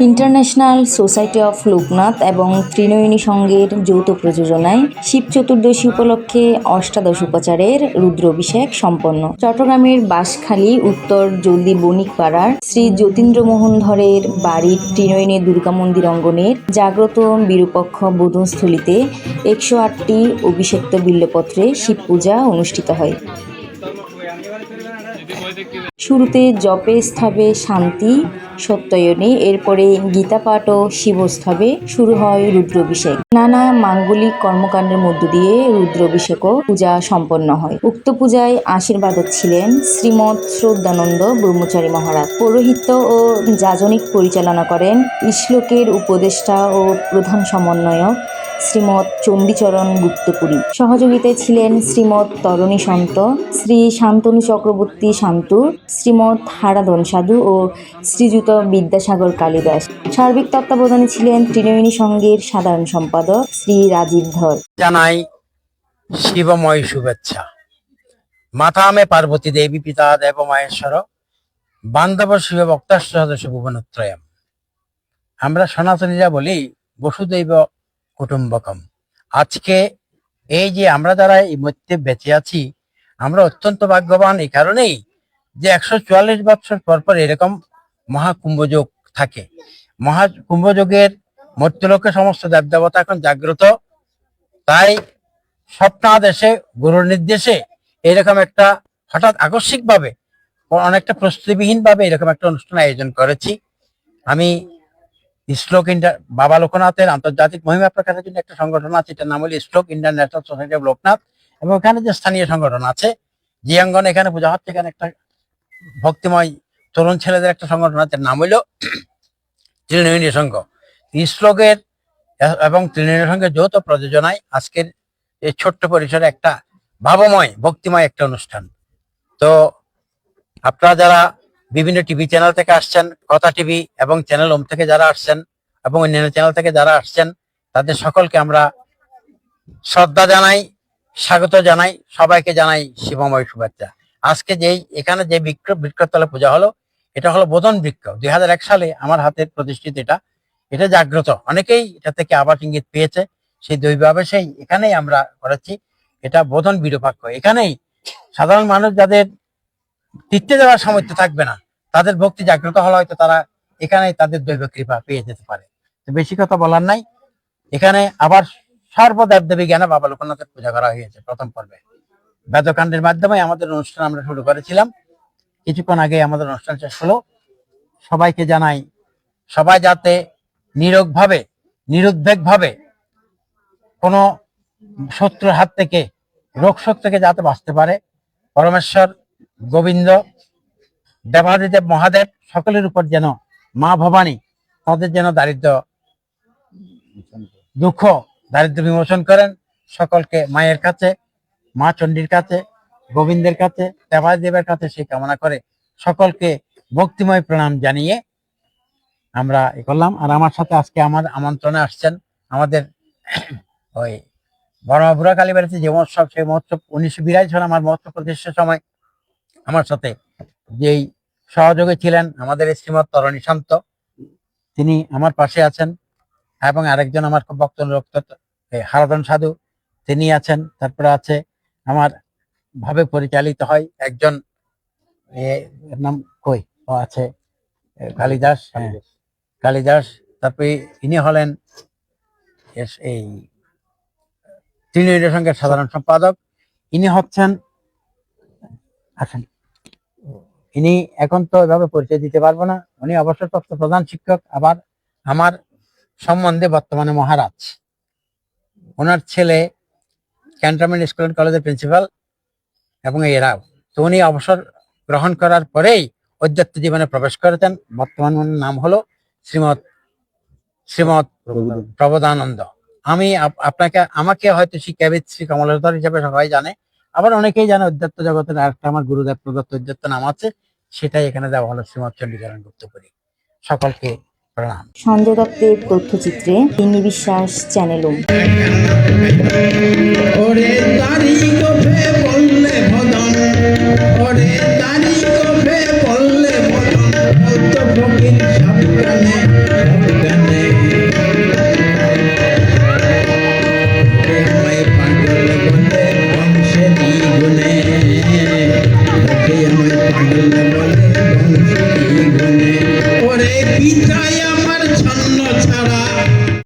International society of Loknath এবং ত্রিনয়নী সংঘের যৌথ প্রযোজনায় শিব চতুর্দশী উপলক্ষে অষ্টাদশ উপাচারের রুদ্রাভিষেক সম্পন্ন। চট্টগ্রামের বাঁশখালী, উত্তর জলদি বণিকপাড়ার শ্রী যতীন্দ্রমোহন ধরের বাড়ির ত্রিনয়নী দুর্গা মন্দির অঙ্গনের জাগ্রত বিরূপক্ষ বোধনস্থলিতে একশো আটটি অভিষেক্ত বিল্লপত্রে শিব পূজা অনুষ্ঠিত হয়। শুরুতে জপে স্থবে শান্তি, সত্যয়নে এরপরে গীতাপাঠ ও শিবস্থবে শুরু হয় রুদ্রাভিষেক। নানা মাঙ্গলিক কর্মকাণ্ডের মধ্য দিয়ে রুদ্রাভিষেক ও পূজা সম্পন্ন হয়। উক্ত পূজায় আশীর্বাদক ছিলেন শ্রীমৎ শ্রদ্ধানন্দ ব্রহ্মচারী মহারাজ। পৌরোহিত্য ও যাজনিক পরিচালনা করেন শ্লোকের উপদেষ্টা ও প্রধান সমন্বয়ক শ্রীমৎ চণ্ডীচরণ গুপ্তপুরী। সহযোগিতায় ছিলেন শ্রীমৎ তরণী সন্ত শ্রী শান্তনু চক্রবর্তী শান্তু, শ্রীমৎ হারাধন সাধু ও শ্রীযুত বিদ্যাসাগর কালিদাস। সার্বিক তত্ত্বাবধানে ছিলেন ত্রিনয়নী সংঘের সাধারণ সম্পাদক শ্রী রাজীব ধর। জানাই শিবময় শুভেচ্ছা। মাথামে পার্বতী দেবী পিতা দেব মহেশ্বর বান্ধব শিব ভক্তাশ্চ সদস্য ভুবনত্রয়ম। আমরা সনাতনীরা বলি, বসুদৈব কুটুম্বকম। আজকে এই যে আমরা যারা এই মধ্যে বেঁচে আছি, আমরা অত্যন্ত ভাগ্যবান এই কারণেই যে একশো চুয়াল্লিশ বছর পরপর পর এরকম মহাকুম্ভযোগ থাকে। মহা কুম্ভযোগের মর্ত্যলোকে সমস্ত দেবদেবতা এখন জাগ্রত। তাই স্বপ্নাদেশে, গুরুর নির্দেশে এরকম একটা হঠাৎ আকস্মিক ভাবে অনেকটা প্রস্তুতিবিহীন ভাবে এরকম একটা অনুষ্ঠান আয়োজন করেছি। আমি শ্লোক ইন্ডিয়া বাবা লোকনাথের আন্তর্জাতিক মহিমা প্রকাশের জন্য একটা সংগঠন আছে, এটার নাম হলো Shlok Indian National Society of Loknath এবং এখানে যে স্থানীয় সংগঠন আছে, জিয়াঙ্গন, এখানে পূজা হচ্ছে, এখানে একটা ভক্তিময় তরুণ ছেলেদের একটা সংগঠন আছে নাম হইল তৃণমূলী সংঘ। শ্লোকের এবং তৃণমূলী সংঘের যৌথ প্রযোজনায় আজকের এই ছোট্ট পরিসরে একটা ভাবময়, ভক্তিময় একটা অনুষ্ঠান। তো আপনারা যারা বিভিন্ন টিভি চ্যানেল থেকে আসছেন, কথা টিভি এবং চ্যানেল ওম থেকে যারা আসছেন এবং অন্যান্য চ্যানেল থেকে যারা আসছেন, তাদের সকলকে আমরা শ্রদ্ধা জানাই, স্বাগত জানাই, সবাইকে জানাই শিবময় শুভেচ্ছা। আজকে যেই, এখানে যে বৃক্ষ, বৃক্ষতলা পূজা হলো, এটা হলো বোধন বৃক্ষ। দুই হাজার এক সালে আমার হাতের প্রতিষ্ঠিত এটা। এটা জাগ্রত। অনেকেই এটা থেকে আবার ইঙ্গিত পেয়েছে। সেই দৈবাবেশেই এখানেই আমরা করেছি। এটা বোধন বিরূপাক্ষ। এখানেই সাধারণ মানুষ যাদের তীর্থে যাওয়ার সামর্থ্য থাকবে না তাদের ভক্তি জাগ্রত হলে হয়তো তারা এখানেই তাদের দৈব কৃপা পেয়ে যেতে পারে। তো বেশি কথা বলার নাই। এখানে আবার সর্বদেবদেবী জ্ঞানে বাবা লোকনাথের পূজা করা হয়েছে প্রথম পর্বে। বেদকাণ্ডের মাধ্যমে আমাদের অনুষ্ঠান আমরা শুরু করেছিলাম। কিছুক্ষণ আগে আমাদের অনুষ্ঠান শেষ হলো। সবাইকে জানাই, সবাই যাতে নিরোগ ভাবে নিরুদ্বেগ ভাবে কোনো শত্রুর হাত থেকে রোগ শোক থেকে যাতে বাঁচতে পারে, পরমেশ্বর, গোবিন্দ দেবাদিদেব মহাদেব সকলের উপর যেন মা ভবানী, তাদের যেন দারিদ্র দুঃখ, দারিদ্র বিমোচন করেন। সকলকে মায়ের কাছে, মা চণ্ডীর কাছে, গোবিন্দের কাছে দেবাদেবের কাছে সেই কামনা করে সকলকে ভক্তিময় প্রণাম জানিয়ে আমরা এ করলাম। আর আমার সাথে আজকে আমার আমন্ত্রণে আসছেন আমাদের ওই বড়মাবুরা কালীবাড়িতে যে মহোৎসব, সেই মহোৎসব উনিশশো বিরাশি সালে আমার মহোৎসব প্রতিষ্ঠার সময় আমার সাথে যেই সহযোগী ছিলেন আমাদের এই শ্রীমৎ তরণী শান্ত তিনি আমার পাশে আছেন এবং আরেকজন আমার খুব ভক্ত হারাধন সাধু তিনি আছেন তারপরে আছে আমার ভাবে পরিচালিত হয় একজন নাম কই? ও আছে কালিদাস হ্যাঁ কালিদাস। তারপরে ইনি হলেন এই তৃণমূলের সঙ্গে সাধারণ সম্পাদক। ইনি হচ্ছেন আসেন। ইনি এখন তো এভাবে পরিচয় দিতে পারব না। উনি অবসরপ্রাপ্ত প্রধান শিক্ষক আবার আমার সম্বন্ধে বর্তমানে মহারাজ। ওনার ছেলে ক্যান্টনমেন্ট স্কুল অ্যান্ড কলেজের প্রিন্সিপাল এবং এরাও। তো উনি অবসর গ্রহণ করার পরেই অধ্যাত্ম জীবনে প্রবেশ করেছেন। বর্তমান ওনার নাম হলো শ্রীমৎ শ্রীমৎ প্রবোধানন্দ আমি আপ- আপনাকে আমাকে হয়তো শিক্ষাবিদ শ্রী কমলেশ্বর হিসেবে সবাই জানে। আবার অনেকেই জানে অধ্যাত্ম জগতের আরেকটা আমার গুরুদেব প্রদত্ত অধ্যাত্ম নাম আছে। সেটাই এখানে দেওয়া হলো শ্রীমৎ চণ্ডীকরণ গুপ্তপুরী সকলকে প্রণাম। সঞ্জয় দত্তের তথ্যচিত্রে তিনি বিশ্বাস চ্যানেল ওরে তারি কফে বললে ভদন ওরে